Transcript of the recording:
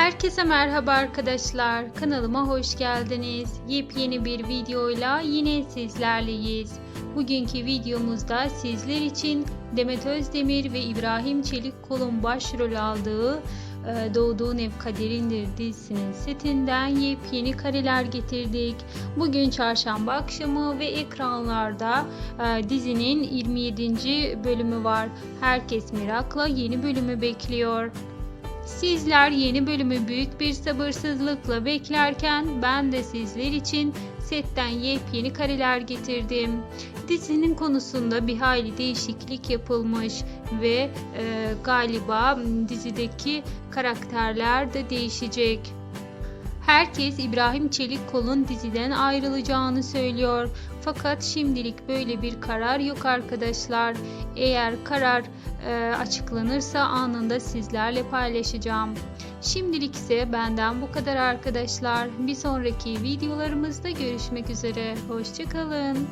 Herkese merhaba arkadaşlar. Kanalıma hoş geldiniz. Yepyeni bir videoyla yine sizlerleyiz. Bugünkü videomuzda sizler için Demet Özdemir ve İbrahim Çelikkol'un başrol aldığı e, Doğduğun Ev Kaderindir dizisinin setinden yepyeni kareler getirdik. Bugün çarşamba akşamı ve ekranlarda e, dizinin 27. bölümü var. Herkes merakla yeni bölümü bekliyor. Sizler yeni bölümü büyük bir sabırsızlıkla beklerken ben de sizler için setten yepyeni kareler getirdim. Dizinin konusunda bir hayli değişiklik yapılmış ve e, galiba dizideki karakterler de değişecek. Herkes İbrahim Çelikkol'un diziden ayrılacağını söylüyor. Fakat şimdilik böyle bir karar yok arkadaşlar. Eğer karar e, açıklanırsa anında sizlerle paylaşacağım. Şimdilik ise benden bu kadar arkadaşlar. Bir sonraki videolarımızda görüşmek üzere. Hoşçakalın.